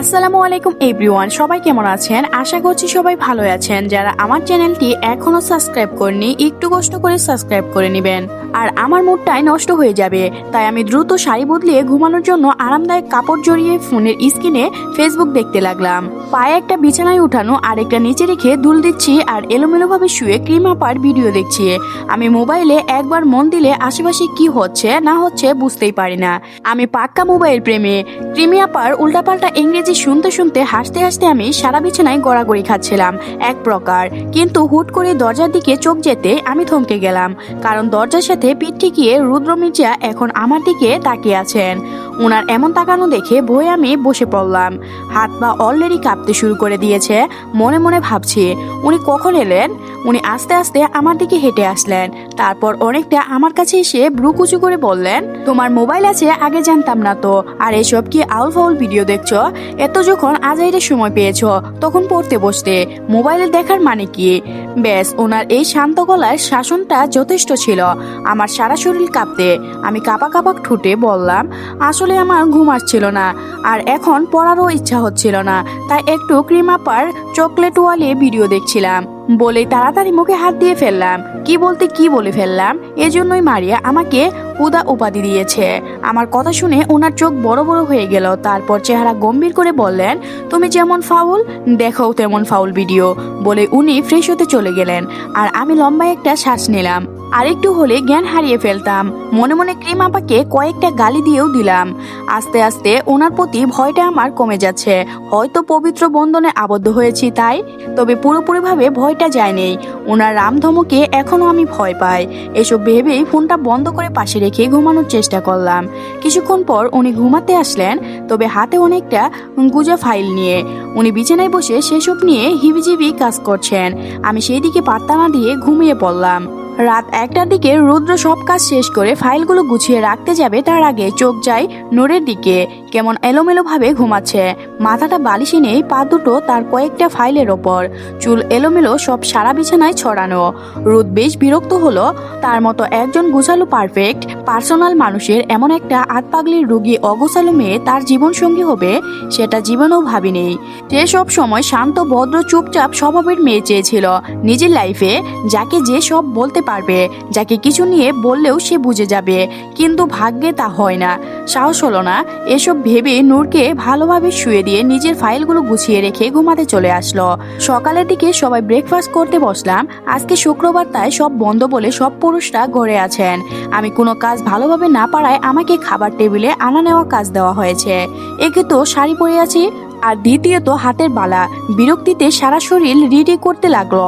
আসসালামু আলাইকুম এভরিওয়ান সবাই কেমন আছেন? আশা করছি সবাই ভালো আছেন। যারা আমার চ্যানেলটি এখনও সাবস্ক্রাইব করেনি একটু কষ্ট করে সাবস্ক্রাইব করে নেবেন। আর আমার মুডটাই নষ্ট হয়ে যাবে, তাই আমি দ্রুত শাড়ি বদলিয়ে ঘুমানোর জন্য আরামদায়ক কাপড় জড়িয়ে ফোনের স্ক্রিনে ফেসবুক দেখতে লাগলাম। পায়ে একটা বিছানায় উঠানো, আর একটা নিচে রেখে দুল দিচ্ছি, আর এলোমেলোভাবে শুয়ে ক্রিম আপার ভিডিও দেখছি। আমি মোবাইলে একবার মন দিলে আশেপাশে কি হচ্ছে, না হচ্ছে বুঝতেই পারি না। আমি পাক্কা মোবাইল প্রেমে। ক্রিমি আপার উল্টাপাল্টা ইংরেজি শুনতে শুনতে হাসতে হাসতে আমি সারা বিছানায় গড়াগড়ি খাচ্ছিলাম, এক প্রকার। কিন্তু হুট করে দরজার দিকে চোখ যেতে আমি থমকে গেলাম, কারণ দরজার সাথে পিঠ ঠেকিয়ে রুদ্র মির্জা এখন আমার দিকে তাকিয়ে আছেন। ওনার এমন তাকানো দেখে বই আমি বসে পড়লাম। হাত পা অলরেডি কাঁপতে শুরু করে দিয়েছে। মনে মনে ভাবছি, উনি কখন এলেন? উনি আস্তে আস্তে আমার দিকে হেঁটে আসলেন। তারপর অনেকটা আমার কাছে এসে ব্রু কুচু করে বললেন, তোমার মোবাইল আছে, আগে জানতাম না তো। আর এসব কি আউল ফাউল ভিডিও দেখছ? এত যখন আজাইরের সময় পেয়েছ, তখন পড়তে বসতে। মোবাইলে দেখার মানে কি? ব্যাস ওনার এই শান্ত গলার শাসনটা যথেষ্ট ছিল। আমার সারা শরীর কাঁপতে। আমি কাপা কাপা ঠুটে বললাম আসলে আমার ঘুম আসছিল না, আর এখন পড়ারও ইচ্ছা হচ্ছিল না, তাই একটু ক্রিমাপার চকলেট ওয়ালে ভিডিও দেখছিলাম। বলে তাড়াতাড়ি মুখে হাত দিয়ে ফেললাম। কি বলতে কি বলে ফেললাম? এজন্যই মারিয়া আমাকে উদা উপাধি দিয়েছে। আমার কথা শুনে ওনার চোখ বড় বড় হয়ে গেল। তারপর চেহারা গম্ভীর করে বললেন, তুমি যেমন ফাউল, দেখো তেমন ফাউল ভিডিও বলে উনি ফ্রেশ হতে চলে গেলেন। আর আমি লম্বা একটা শ্বাস নিলাম। আরেকটু হলে জ্ঞান হারিয়ে ফেলতাম। মনে মনে ক্রিম আপাকে কয়েকটা গালি দিয়েও দিলাম। আস্তে আস্তে ওনার প্রতি ভয়টা আমার কমে যাচ্ছে। হয়তো পবিত্র বন্ধনে আবদ্ধ হয়েছি তাই, তবে পুরোপুরিভাবে ভয়টা যায়নি। ওনার রামধমকে এখনও আমি ভয় পাই। এসব ভেবেই ফোনটা বন্ধ করে পাশে রেখে ঘুমানোর চেষ্টা করলাম। কিছুক্ষণ পর উনি ঘুমাতে আসলেন, তবে হাতে অনেকটা গুজা ফাইল নিয়ে। উনি বিছানায় বসে সেসব নিয়ে হিবিজিবি কাজ করছেন। আমি সেই দিকে পাত্তা না দিয়ে ঘুমিয়ে পড়লাম। রাত একটার দিকে রুদ্র সব কাজ শেষ করে ফাইলগুলো গুছিয়ে রাখতে যাবে, তার আগে চোখ যায় নোরের দিকে। কেমন এলোমেলোভাবে ঘুমাচ্ছে। মাথাটা বালিশে নেই পা দুটো তার কয়েকটা ফাইলের ওপর। চুল এলোমেলো সব সারা বিছানায় ছড়ানো। রুদ বেশ বিরক্ত হলো। তার মতো একজন গুছালো পারফেক্ট পার্সোনাল মানুষের এমন একটা আতপাগলির রুগী অগোছালো মেয়ে তার জীবনসঙ্গী হবে, সেটা জীবনেও ভাবিনি। সে সব সময় শান্ত, ভদ্র, চুপচাপ স্বভাবের মেয়ে চেয়েছিল। নিজের লাইফে যাকে যে সব বলতে পারবে, যাকে কিছু নিয়ে বললেও সে বুঝে যাবে। কিন্তু ভাগ্যে তা হয় না। সাহস হলো না, এসব ভেবে নূরকে ভালোভাবে শুয়ে দিয়ে নিজের ফাইলগুলো গুছিয়ে রেখে ঘুমাতে চলে আসলো। সকালের দিকে সবাই ব্রেকফাস্ট করতে বসলাম, আজকে শুক্রবার তাই সব বন্ধ বলে সব পুরুষরা ঘরে আছেন। আমি কোনো কাজ ভালোভাবে না পারায় আমাকে খাবার টেবিলে আনা নেওয়া কাজ দেওয়া হয়েছে। একে তো শাড়ি পরে আছি আর দ্বিতীয়ত হাতের বালা। বিরক্তিতে সারা শরীর রিডি করতে লাগল।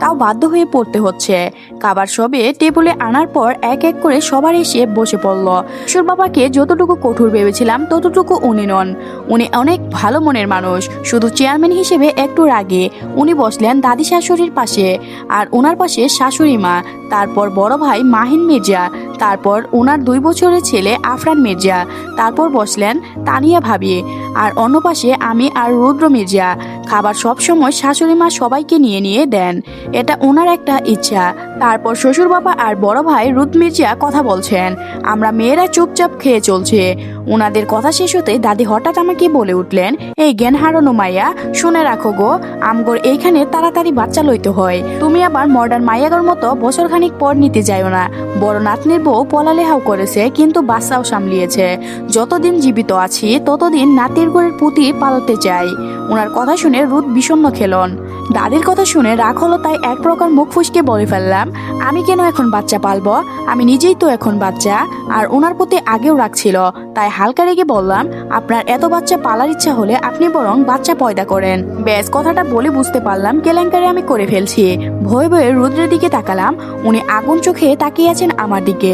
তাও বাধ্য হয়ে পড়তে হচ্ছে। খাবার সবে টেবিলে আনার পর এক এক করে সবার এসে বসে পড়ল। সুর বাবাকে যতটুকু কঠোর ভেবেছিলাম, ততটুকু উনি নন। উনি অনেক ভালো মনের মানুষ। শুধু চেয়ারম্যান হিসেবে একটু রাগে। উনি বসলেন দাদি শাশুড়ির পাশে। আর ওনার পাশে শাশুড়ি মা। তারপর বড় ভাই মাহিন মির্জা। তারপর ওনার দুই বছরের ছেলে আফরান মির্জা, তারপর বসলেন তানিয়া ভাবিয়ে আর অন্য পাশে আমি আর রুদ্র মির্জা। খাবার সবসময় শাশুড়ি মা সবাইকে নিয়ে নিয়ে দেন, এটা ওনার একটা ইচ্ছা। তারপর শ্বশুর বাবা আর বড় ভাই রুদ মির্জা কথা বলছেন। আমরা মেয়েরা চুপচাপ খেয়ে চলছে। ওনাদের কথা শেষ হতে দাদি হঠাৎ আমাকে বলে উঠলেন, এই জ্ঞান হারানো মাইয়া, শুনে রাখো গো, আমগর এইখানে তাড়াতাড়ি বাচ্চা লইতে হয়। তুমি আবার মডার্ন মাইয়াগর মতো বছর খানিক পর নিতে যাইও না। বড় নাতনির বউ পলালেহাও করেছে, কিন্তু বাচ্চাও সামলিয়েছে। যতদিন জীবিত আছি, ততদিন নাতির ঘরের পুঁতি পালতে চাই। ওনার কথা শুনে রুদ বিষণ্ণ খেলন। দাদির কথা শুনে রাগ হলো তাই এক প্রকার মুখ ফুসকে বলে ফেললাম আমি কেন এখন বাচ্চা পালবো? আমি নিজেই তো এখন বাচ্চা। আর ওনার প্রতি আগেও রাখছিল তাই হালকা রেগে বললাম, আপনার এত বাচ্চা পালার ইচ্ছা হলে আপনি বরং বাচ্চা পয়দা করেন। ব্যাস, কথাটা বলে বুঝতে পারলাম কেলেঙ্কারি আমি করে ফেলছি। ভয়ে ভয়ে রুদ্রের দিকে তাকালাম। উনি আগুন চোখে তাকিয়ে আছেন আমার দিকে,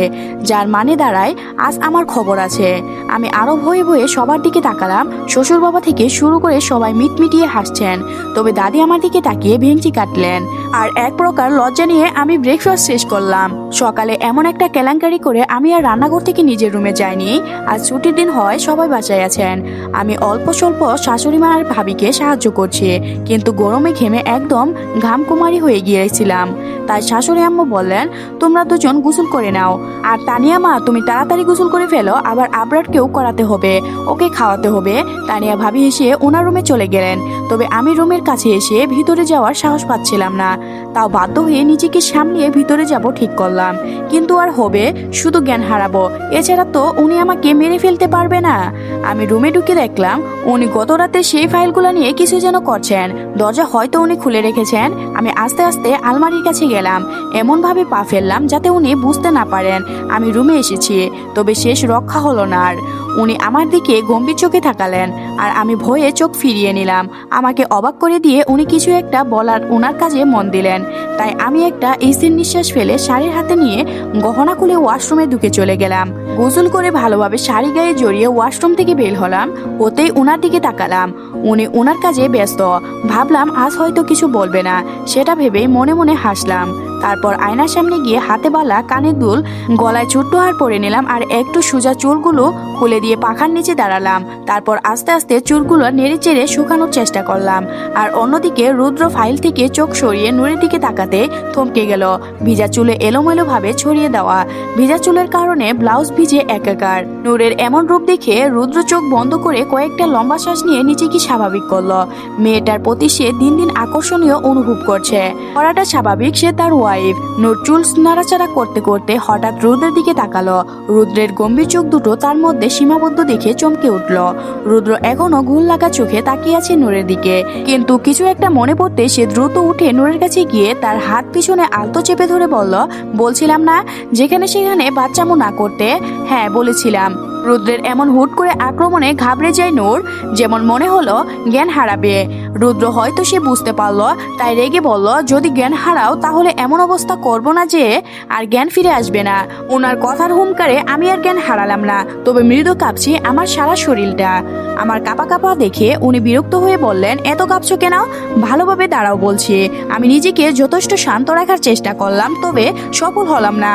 যার মানে দাঁড়ায় আজ আমার খবর আছে। আমি আরও ভয়ে ভয়ে সবার দিকে তাকালাম। শ্বশুর বাবা থেকে শুরু করে সবাই মিটমিটিয়ে হাসছেন। তবে দাদি আমার দিকে তাকিয়ে ভেঙচি কাটলেন। আর এক প্রকার লজ্জা নিয়ে আমি ব্রেকফাস্ট শেষ করলাম। সকালে এমন একটা কেলাঙ্কারি করে আমি আর রান্নাঘর থেকে নিজের রুমে যাইনি। আর ছুটির দিন হয়, সবাই বাসায় আছেন। আমি অল্প স্বল্প শাশুড়ি মা আর ভাবিকে সাহায্য করছি, কিন্তু গরমে ঘেমে একদম ঘামকুমারি হয়ে গিয়েছিলাম। তাই শাশুড়ি আম্মু বললেন, তোমরা দুজন গোসল করে নাও। আর তানিয়া মা, তুমি তাড়াতাড়ি গোসল করে ফেলো, আবার আবরারকেও করাতে হবে। ওকে খাওয়াতে হবে। তানিয়া ভাবি এসে ওনার রুমে চলে গেলেন। তবে আমি রুমের কাছে এসে ভিতরে যাওয়ার সাহস পাচ্ছিলাম না। তাও বাধ্য হয়ে নিজেকে সামলিয়ে ভিতরে যাব ঠিক করলাম। কিন্তু আর হবে, শুধু জ্ঞান হারাবো। এছাড়া তো উনি আমাকে মেরে ফেলতে পারবে না। আমি রুমে ঢুকে দেখলাম, উনি গত রাতে সেই ফাইলগুলো নিয়ে কিছু যেন করছেন। দরজা হয়তো উনি খুলে রেখেছেন। আমি আস্তে আস্তে আলমারির কাছে গেলাম। এমনভাবে পা ফেললাম যাতে উনি বুঝতে না পারেন। আমি রুমে এসেছি, তবে শেষ রক্ষা হলো না আর। উনি আমার দিকে গম্ভীর চোখে তাকালেন আর আমি ভয়ে চোখ ফিরিয়ে নিলাম। আমাকে অবাক করে দিয়ে উনি কিছু একটা বলার ওনার কাজে মন দিলেন। তাই আমি একটা এসির নিঃশ্বাস ফেলে শাড়ির হাতে নিয়ে গহনা খুলে ওয়াশরুমে ঢুকে চলে গেলাম। গোসল করে ভালোভাবে শাড়ি গায়ে জড়িয়ে ওয়াশরুম থেকে বের হলাম, ওতেই ওনার দিকে তাকালাম। উনি ওনার কাজে ব্যস্ত। ভাবলাম, আজ হয়তো কিছু বলবে না। সেটা ভেবেই মনে মনে হাসলাম। তারপর আয়নার সামনে গিয়ে হাতে বালা কানের দুল গলায় ছোট্ট হার পরে নিলাম আর একটু সোজা চুলগুলো খুলে দিয়ে পাখার নিচে দাঁড়ালাম। তারপর আস্তে আস্তে চুলগুলো নেড়ে চেড়ে শুকানোর চেষ্টা করলাম। আর অন্যদিকে রুদ্র ফাইল থেকে চোখ সরিয়ে নুরের দিকে তাকাতে থমকে গেল। ভিজা চুলে এলোমেলো ভাবে ছড়িয়ে দেওয়া। ভিজা চুলের কারণে ব্লাউজ ভিজে একাকার। নূরের এমন রূপ দেখে রুদ্র চোখ বন্ধ করে কয়েকটা লম্বা শ্বাস নিয়ে নিচে নিজেকে স্বাভাবিক করল। মেয়েটার প্রতি সে দিন দিন আকর্ষণীয় অনুভব করছে। করাটা স্বাভাবিক, সে তার ওয়াইফ চুল নাড়াচাড়া করতে করতে হঠাৎ রুদ্রের দিকে তাকালো। রুদ্রের গম্ভীর চোখ দুটো তার মধ্যে সীমাবদ্ধ দেখে চমকে উঠল। রুদ্র এখনও ঘুল লাগা চোখে তাকিয়ে আছে নূরের দিকে। কিন্তু কিছু একটা মনে পড়তে সে দ্রুত উঠে নূরের কাছে গিয়ে তার হাত পিছনে আলতো চেপে ধরে বলল, বলছিলাম না, যেখানে সেখানে বাচ্চামো না করতে? হ্যাঁ বলেছিলাম। রুদ্রের এমন হুট করে আক্রমণে ঘাবড়ে যায় নূর, যেমন মনে হলো জ্ঞান হারাবে। রুদ্র হয়তো সে বুঝতে পারল, তাই রেগে বলল, যদি জ্ঞান হারাও তাহলে এমন অবস্থা করব না যে আর জ্ঞান ফিরে আসবে না। ওনার কথার হুমকারে আমি আর জ্ঞান হারালাম না। তবে মৃদু কাঁপছি আমার সারা শরীরটা। আমার কাপা কাপা দেখে উনি বিরক্ত হয়ে বললেন, এত কাঁপছো কেন? ভালোভাবে দাঁড়াও বলছি। আমি নিজেকে যথেষ্ট শান্ত রাখার চেষ্টা করলাম, তবে সফল হলাম না।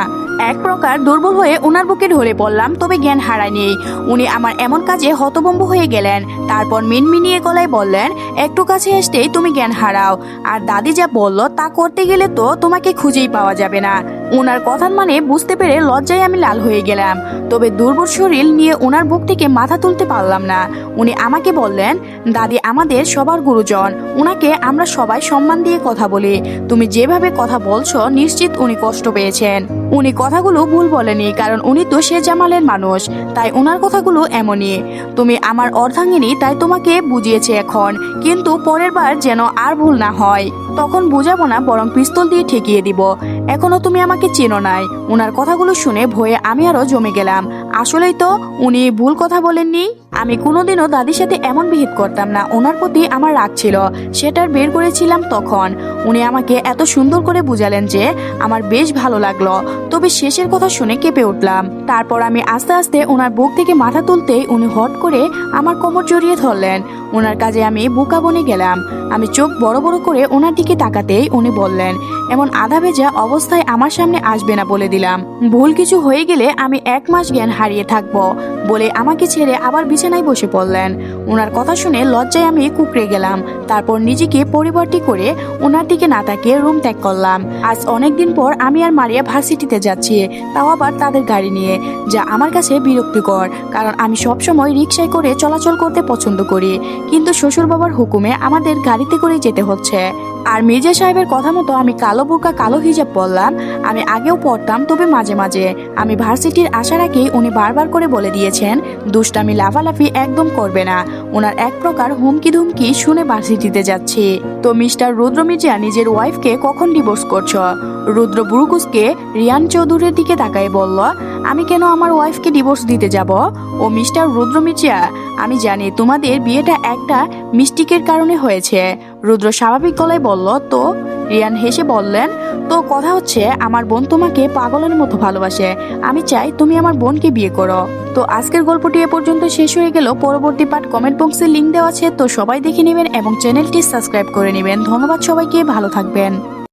এক প্রকার দুর্বল হয়ে ওনার বুকে ঢলে পড়লাম, তবে জ্ঞান হারায়নি উনি আমার এমন কাজে হতভম্ব হয়ে গেলেন। তারপর মিনমিনিয়ে গলায় বললেন, একটু কাছে আসতেই তুমি জ্ঞান হারাও। আর দাদি যা বলল তা করতে গেলে তো তোমাকে খুঁজেই পাওয়া যাবে না। ওনার কথার মানে বুঝতে পেরে লজ্জায় আমি লাল হয়ে গেলাম। তবে দুর্বল শরীর নিয়ে ওনার বুক থেকে মাথা তুলতে পারলাম না। উনি আমাকে বললেন, দাদি আমাদের সবার গুরুজন ওনাকে আমরা সবাই সম্মান দিয়ে কথা বলি। তুমি যেভাবে কথা বলছো, নিশ্চিত উনি কষ্ট পেয়েছেন। উনি কথাগুলো ভুল বলেনি, কারণ উনি তো সে জামালের মানুষ। তাই ওনার কথাগুলো এমনই। তুমি আমার অর্ধাঙ্গিনী, তাই তোমাকে বুঝিয়েছে এখন। কিন্তু পরের বার যেন আর ভুল না হয়। তখন বুঝাবো না, বরং পিস্তল দিয়ে ঠেকিয়ে দিব। এখনও তুমি আমাকে চেনো নাই। ওনার কথাগুলো শুনে ভয়ে আমি আরও জমে গেলাম। আসলেই তো উনি ভুল কথা বলেননি। আমি কোনোদিনও দাদির সাথে এমন বিহেভ করতাম না। ওনার প্রতি আমার রাগ ছিল। সেটার বের করেছিলাম তখন। উনি আমাকে এত সুন্দর করে বুঝালেন যে আমার বেশ ভালো লাগল। তবে শেষের কথা শুনে কেঁপে উঠলাম। তারপর আমি আস্তে আস্তে ওনার বুক থেকে মাথা তুলতেই উনি হট করে আমার কোমর জড়িয়ে ধরলেন। ওনার কাজে আমি বুকা বনে গেলাম। আমি চোখ বড় বড় করে ওনার দিকে তাকাতেই উনি বললেন, এমন আধা ভেজা অবস্থায় আমার সামনে আসবে না বলে দিলাম। ভুল কিছু হয়ে গেলে আমি এক মাস জ্ঞান হারিয়ে থাকব বলে আমাকে ছেড়ে আবার বিছানায় বসে পড়লেন। ওনার কথা শুনে লজ্জায় আমি কুকড়ে গেলাম। তারপর নিজেকে পরিবর্তী করে ওনার দিকে না তাকিয়ে রুম ত্যাগ করলাম। আজ অনেকদিন পর আমি আর মারিয়া ভার্সিটিতে যাচ্ছি, তাও আবার তাদের গাড়ি নিয়ে, যা আমার কাছে বিরক্তিকর, কারণ আমি সবসময় রিক্সায় করে চলাচল করতে পছন্দ করি। কিন্তু শ্বশুর বাবার হুকুমে আমাদের গাড়িতে করে যেতে হচ্ছে। আর মির্জা সাহেবের কথা মতো আমি কালো বোরকা, কালো হিজাব পরলাম। আমি আগেও পড়তাম তবে মাঝে মাঝে। আমি ভার্সিটির আসার আগেই উনি বারবার করে বলে দিয়েছেন, দুষ্টামি, লাফালাফি একদম করবে না। ওনার এক প্রকার হুমকি ধুমকি শুনে ভার্সিটিতে যাচ্ছি। তো মিস্টার রুদ্র মির্জা নিজের ওয়াইফকে কখন ডিভোর্স করছ? রুদ্র বুরুকুসকে রিয়ান চৌধুরীর দিকে তাকাই বলল, আমি কেন আমার ওয়াইফকে ডিভোর্স দিতে যাব? ও মিস্টার রুদ্র মির্জা, আমি জানি তোমাদের বিয়েটা একটা মিস্টিকের কারণে হয়েছে। রুদ্র স্বাভাবিক গলায় বলল, তো? রিয়ান হেসে বললেন, তো কথা হচ্ছে, আমার বোন তোমাকে পাগলের মতো ভালোবাসে। আমি চাই তুমি আমার বোনকে বিয়ে করো। তো আজকের গল্পটি এ পর্যন্ত শেষ হয়ে গেল। পরবর্তী পার্ট কমেন্ট বক্সে লিঙ্ক দেওয়া আছে, তো সবাই দেখে নেবেন এবং চ্যানেলটি সাবস্ক্রাইব করে নেবেন। ধন্যবাদ সবাইকে, ভালো থাকবেন।